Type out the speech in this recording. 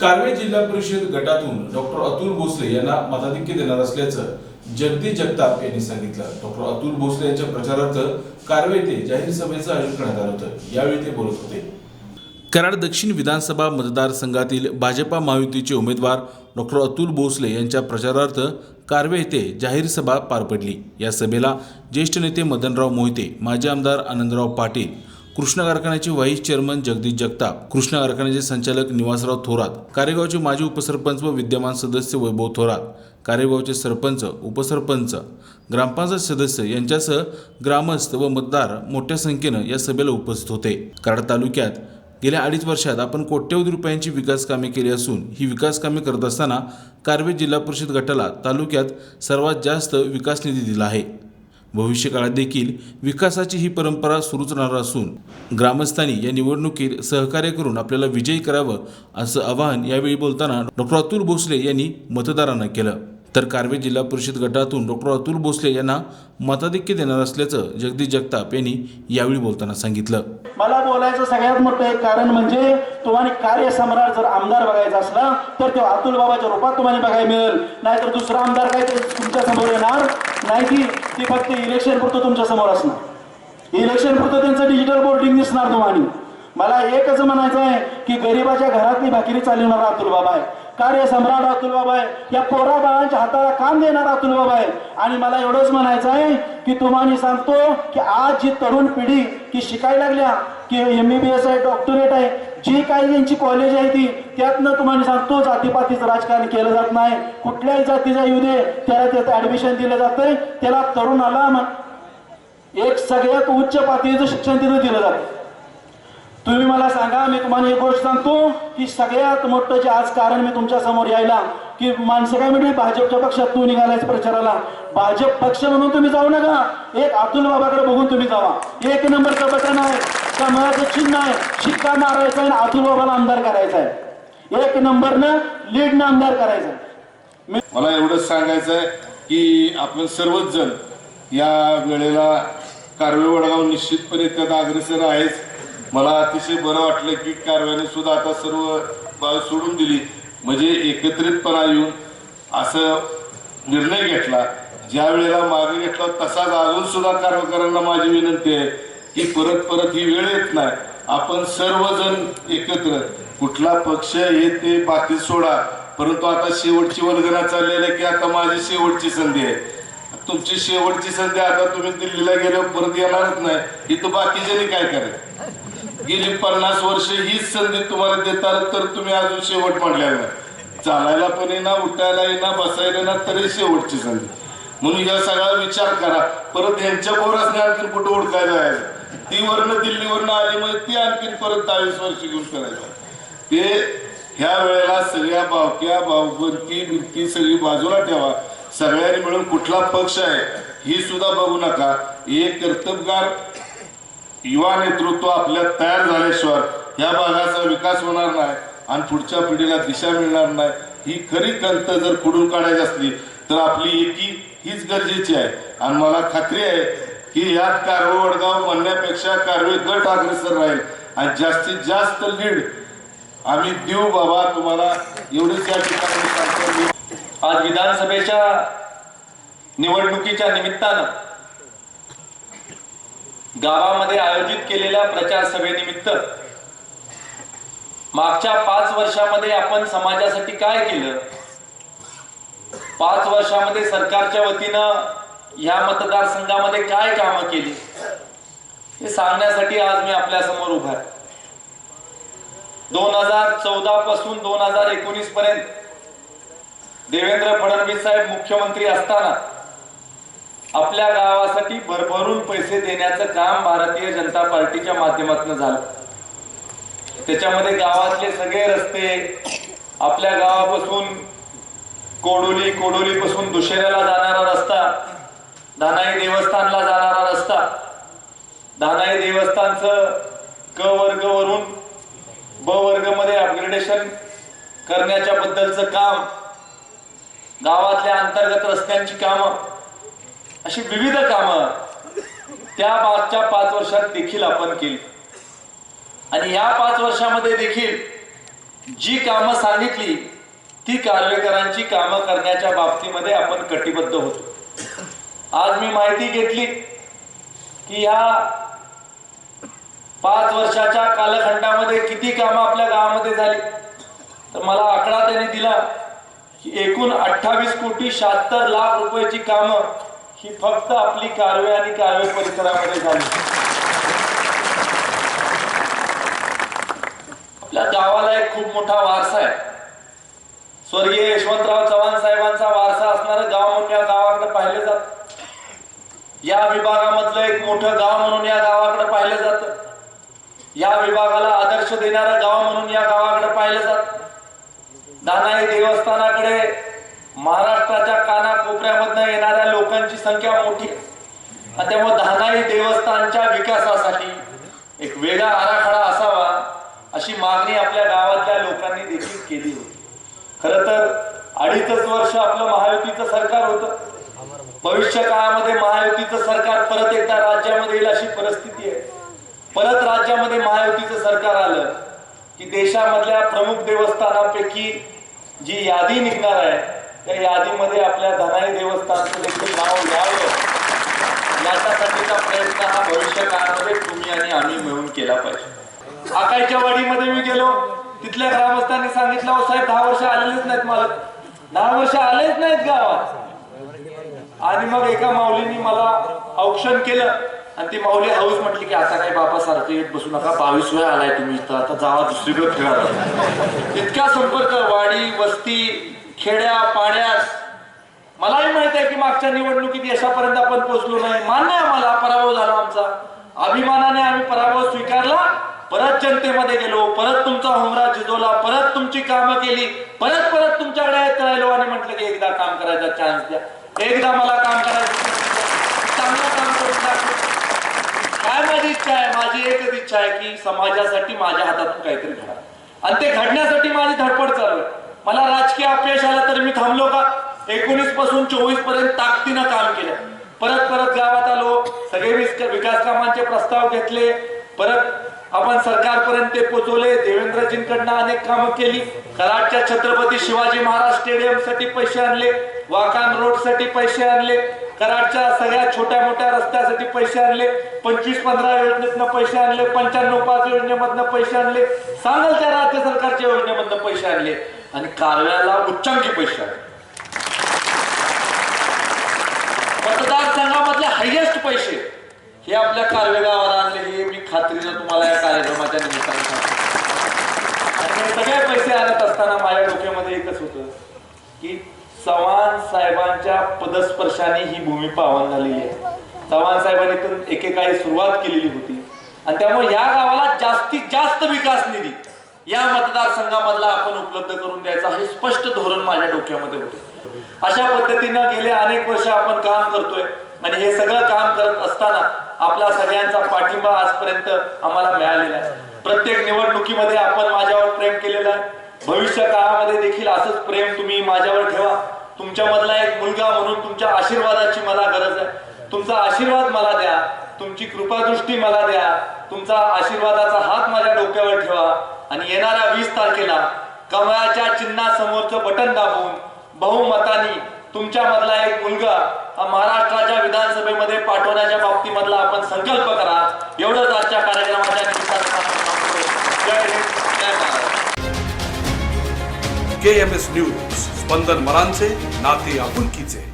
कारवे जिल्हा परिषद गटातून डॉक्टर अतुल भोसले यांना मताधिक्य देणार असल्याचं जगदीश जगताप यांनी सांगितलं. डॉक्टर अतुल भोसले यांच्या प्रचारार्थ कारवे येथे जाहीर सभेचं आयोजन करण्यात आलं होतं. यावेळी ते बोलत होते. कराड दक्षिण विधानसभा मतदारसंघातील भाजपा महायुतीचे उमेदवार डॉक्टर अतुल भोसले यांच्या प्रचारार्थ कारवे येथे जाहीर सभा पार पडली. या सभेला ज्येष्ठ नेते मदनराव मोहिते माजी आमदार आनंदराव पाटील कृष्णा कारखान्याचे व्हाईस चेअरमन जगदीश जगताप कृष्णा कारखान्याचे संचालक निवासराव थोरात कारेगावचे माजी उपसरपंच व विद्यमान सदस्य वैभव थोरात कारेगावचे सरपंच उपसरपंच ग्रामपंचायत सदस्य यांच्यासह ग्रामस्थ व मतदार मोठ्या संख्येनं या सभेला उपस्थित होते. कराड तालुक्यात गेल्या अडीच वर्षात आपण कोट्यवधी रुपयांची विकास कामे केली असून ही विकास कामे करत असताना कारवे जिल्हा परिषद गटाला तालुक्यात सर्वात जास्त विकास निधी दिला आहे. भविष्यकाळात देखील विकासाची ही परंपरा सुरूच राहणार असून ग्रामस्थांनी या निवडणुकीत सहकार्य करून आपल्याला विजयी करावं असं आवाहन यावेळी बोलताना डॉक्टर अतुल भोसले यांनी मतदारांना केलं. तर कारवे जिल्हा परिषद गटातून डॉक्टर अतुल भोसले यांना मताधिक्य देणार असल्याचं जगदीश जगताप यांनी यावेळी बोलताना सांगितलं. मला बोलायचं सगळ्यात मोठं एक कारण म्हणजे तुम्हाला कार्यसम्राट जर आमदार बघायचा असला तर ते अतुल बाबाच्या रूपात तुम्हाला बघायला मिळेल. नाहीतर दुसरा आमदार काय तुमच्यासमोर येणार? नाही की ती फक्त इलेक्शन पुरतं तुमच्यासमोर असणार. इलेक्शन पुरतं त्यांचं डिजिटल बोर्डिंग दिसणार तुम्हाला मला एकच म्हणायचं आहे की गरिबाच्या घरातली भाकरी चालवणारा अतुल बाबा आहे. कार्यसम्राट अतुल बाबा आहे. या पोरा बाळांच्या हाताला काम देणारा अतुल बाबा आहे. आणि मला एवढंच म्हणायचं आहे की तुम्हाला सांगतो की आज जी तरुण पिढी की शिकायला लागल्या की एम बी बी एस आहे डॉक्टरेट आहे जी काही यांची कॉलेज आहे ती त्यातनं तुम्हाला सांगतो जातीपातीचं राजकारण केलं जात नाही. कुठल्याही जातीचा येऊ दे त्याला त्यात ऍडमिशन दिलं जातंय. त्याला तरुणाला एक सगळ्यात उच्च पातळीचं शिक्षण तिथं दिलं जातं तुम्ही मला सांगा मी तुम्हाला एक गोष्ट सांगतो की सगळ्यात मोठं जे आज कारण मी तुमच्यासमोर यायला की माणसं काय म्हणजे भाजपच्या पक्षात तू निघालायच प्रचाराला. भाजप पक्ष म्हणून तुम्ही जाऊ नका. एक अतुल बाबाकडे बघून तुम्ही जावा. एक नंबरचं बटन आहे समाजाचं चिन्ह आहे शिक्का मारायचा आहे अतुल बाबाला आमदार करायचा आहे. एक नंबरनं लीडनं आमदार करायचा आहे. मला एवढंच सांगायचं आहे की आपण सर्वच जण या वेळेला कारवे वडगाव निश्चितपणे त्यात अग्रेसर आहेच. मला अतिशय बरं वाटलं की कारव्याने सुद्धा आता सर्व बाब सोडून दिली. म्हणजे एकत्रितपणा येऊन असं निर्णय घेतला. ज्या वेळेला मागे घेतला तसाच अजून सुद्धा कारवाकरांना माझी विनंती आहे की परत परत ही वेळ येत नाही. आपण सर्वजण एकत्र कुठला पक्ष हे ते बाकी सोडा. परंतु आता शेवटची वर्गना चाललेली आहे की आता माझी शेवटची संधी आहे. तुमची शेवटची संधी आता तुम्ही दिल्लीला गेल्यावर परत येणारच नाही. इथं बाकीच्यानी काय करेल गेली पन्नास वर्ष हीच संधी तुम्हाला देतात तर तुम्ही अजून शेवट म्हणल्या चालायला पण येईना उठायला येईना बसायला ना तरी शेवटची संधी. म्हणून या सगळा विचार करा. परत यांच्या पोरासने आणखी कुठं ओळखायला जायचं? ती वरनं दिल्लीवरनं आली म्हणजे ती आणखीन परत दहावीस वर्ष घेऊन करायचं ते ह्या वेळेला सगळ्या बावक्या बावबंती बिरती सगळी बाजूला ठेवा. सगळ्यांनी मिळून कुठला पक्ष आहे ही सुद्धा बघू नका. एक कर्तबगार युवा नेतृत्व आपल्यात तयार झाल्याशिवाय या भागाचा विकास होणार नाही आणि पुढच्या पिढीला दिशा मिळणार नाही. ही खरी कंत जर खुडून काढायची असली तर आपली एकी हीच गरजेची आहे. आणि मला खात्री आहे की यात कारवे वडगाव म्हणण्यापेक्षा कारवे गट अग्रेसर राहील. आणि जास्तीत जास्त लीड आम्ही देऊ बाबा तुम्हाला. एवढीच या ठिकाणी आज विधानसभेच्या निवडणुकीच्या निमित्तानं गावामध्ये आयोजित केलेल्या प्रचार सभेनिमित्त मागच्या पाच वर्षामध्ये आपण समाजासाठी काय केलं? पाच वर्षामध्ये सरकारच्या वतीनं या मतदारसंघामध्ये काय कामं केली? हे सांगण्यासाठी आज मी आपल्यासमोर उभा आहे. दोन हजार चौदा पासून दोन हजार एकोणीस पर्यंत देवेंद्र फडणवीस साहेब मुख्यमंत्री असताना आपल्या गावासाठी भरभरून पैसे देण्याचं काम भारतीय जनता पार्टीच्या माध्यमातून झालं. त्याच्यामध्ये गावातले सगळे रस्ते आपल्या गावापासून कोडोली कोडोली पासून दुशेऱ्याला जाणारा रस्ता धानाई देवस्थानला जाणारा रस्ता धानाई देवस्थानचं क वर्ग वरून ब वर्गमध्ये अपग्रेडेशन करण्याच्या बद्दलचं काम गावातल्या अंतर्गत रस्त्यांची कामं अशी विविध कामं त्या मागच्या पाच वर्षात देखील आपण केली. आणि या पाच वर्षामध्ये देखील जी कामं सांगितली ती कारवेकरांची कामं करण्याच्या बाबतीमध्ये आपण कटिबद्ध होतो. आज मी माहिती घेतली की या पाच वर्षाच्या कालखंडामध्ये किती कामं आपल्या गावामध्ये झाली. तर मला आकडा त्यांनी दिला की एकूण अठ्ठावीस कोटी शहात्तर लाख रुपयाची कामं ही फक्त आपली कारवे आणि कारवे परिसरामध्ये झाली. आपल्या गावाला एक खूप मोठा वारसा आहे. स्वर्गीय यशवंतराव चव्हाण साहेबांचा वारसा असणारं गाव म्हणून या गावाकडे पाहिले जात. या विभागामधलं एक मोठं गाव म्हणून या गावाकडे पाहिलं जातं. या विभागाला आदर्श देणारं गाव म्हणून या गावाकडे पाहिलं जात. दानाई देवस्थानाकडे महाराष्ट्राच्या कानाकोपऱ्यामधनं येणाऱ्या लोकांची संख्या मोठी आहे. त्यामुळे धानाई देवस्थानच्या विकासासाठी एक वेगळा आराखडा असावा अशी मागणी आपल्या गावातल्या लोकांनी देखील केली होती. खर तर अडीचच वर्ष आपलं महायुतीचं सरकार होतं. भविष्य काळामध्ये महायुतीचं सरकार परत एकदा राज्यामध्ये येईल अशी परिस्थिती आहे. परत राज्यामध्ये महायुतीचं सरकार आलं की देशामधल्या प्रमुख देवस्थानापैकी जी यादी निघणार आहे त्या यादीमध्ये आपल्या धनाई देवस्थानचं देखील नाव यावं. याच्यासाठीचा प्रयत्न हा भविष्य काळामध्ये तुम्ही आणि आम्ही मिळून केला पाहिजे. आकाईच्या वाडीमध्ये मी गेलो. तिथल्या ग्रामस्थांनी सांगितलं हो साहेब दहा वर्ष आलेलेच नाहीत मला दहा वर्ष आलेच नाहीत गावात. आणि मग एका माऊलींनी मला औक्षण केलं. आणि ती माऊली हाऊस म्हटली की आता काही बाबा सारखं येत बसू नका. बावीस वेळा आलाय तुम्ही इथं. आता जावा दुसरीकडे खेळा इतका संपर्क वाडी वस्ती खेड्या पाड्यास. मलाही माहीत आहे की मागच्या निवडणुकीत यशापर्यंत आपण पोहोचलो नाही. मान्य आम्हाला पराभव झाला आमचा. अभिमानाने आम्ही पराभव स्वीकारला. परत जनतेमध्ये गेलो परत तुमचा होमरा जिजवला परत तुमची कामं केली परत परत तुमच्याकडे येत राहिलो आणि म्हटलं की एकदा काम करायचा चान्स द्या. एकदा मला काम करायचं चांगलं काम करून दाखव. काय माझी इच्छा आहे? माझी एकच इच्छा आहे की समाजासाठी माझ्या हातातून काहीतरी घडा. आणि ते घडण्यासाठी माझी धडपड चालू आहे. मला राजकीय अपयश आलं तर मी थांबलो का? एकोणीसपासून चोवीसपर्यंत ताकदीनं काम केलं. परत परत गावात आलो सगळे विकास कामांचे प्रस्ताव घेतले परत आपण सरकारपर्यंत ते पोहोचवले देवेंद्रजींकडनं अनेक कामं केली. कराडच्या छत्रपती शिवाजी महाराज स्टेडियमसाठी पैसे आणले. वाकान रोडसाठी पैसे आणले. कराडच्या सगळ्या छोट्या मोठ्या रस्त्यासाठी पैसे आणले. पंचवीस पंधरा योजनेतनं पैसे आणले. पंच्याण्णव पाच योजनेमधनं पैसे आणले. सांगाल त्या राज्य सरकारच्या योजनेमधनं पैसे आणले. आणि कारव्याला उच्चांकी पैसे आणले. मतदारसंघामधले हायेस्ट पैसे. हे आपल्या कारवे गावाला आणले हे मी खात्रीनं तुम्हाला या कार्यक्रमाच्या निमित्ताने सांगतो. आणि सगळे पैसे आणत असताना माझ्या डोक्यामध्ये एकच होतं की चव्हाण साहेबांच्या पदस्पर्शाने ही भूमी पावन झालेली आहे. चव्हाण साहेबांनी तर एकेकाळी सुरुवात केलेली होती. आणि त्यामुळे या गावाला जास्तीत जास्त विकास निधी या मतदारसंघामधला आपण उपलब्ध करून द्यायचा हे स्पष्ट धोरण माझ्या डोक्यामध्ये होतं. अशा पद्धतीनं गेले अनेक वर्ष आपण काम करतोय. आणि हे सगळं काम करत असताना आपला सगळ्यांचा पाठिंबा आजपर्यंत आम्हाला मिळालेला आहे. प्रत्येक निवडणुकीमध्ये आपण माझ्यावर प्रेम केलेलं आहे. भविष्य काळामध्ये देखील असंच प्रेम तुम्ही माझ्यावर ठेवा. तुमच्यामधला एक मुलगा म्हणून तुमच्या आशीर्वादाची मला गरज आहे. तुमचा आशीर्वाद मला द्या. तुमची कृपादृष्टी मला द्या. तुमचा आशीर्वादाचा हात माझ्या डोक्यावर ठेवा. आणि येणाऱ्या वीस तारखेला कमळाच्या चिन्हासमोरचं बटन दाबून बहुमतानी तुमच्या मधला एक मुलगा महाराष्ट्राच्या विधानसभेमध्ये पाठवण्याच्या बाबतीमधला आपण संकल्प करा. एवढंच आजच्या कार्यक्रमाच्या K M S news Spandan मरांचे नाते आपुलकीचे.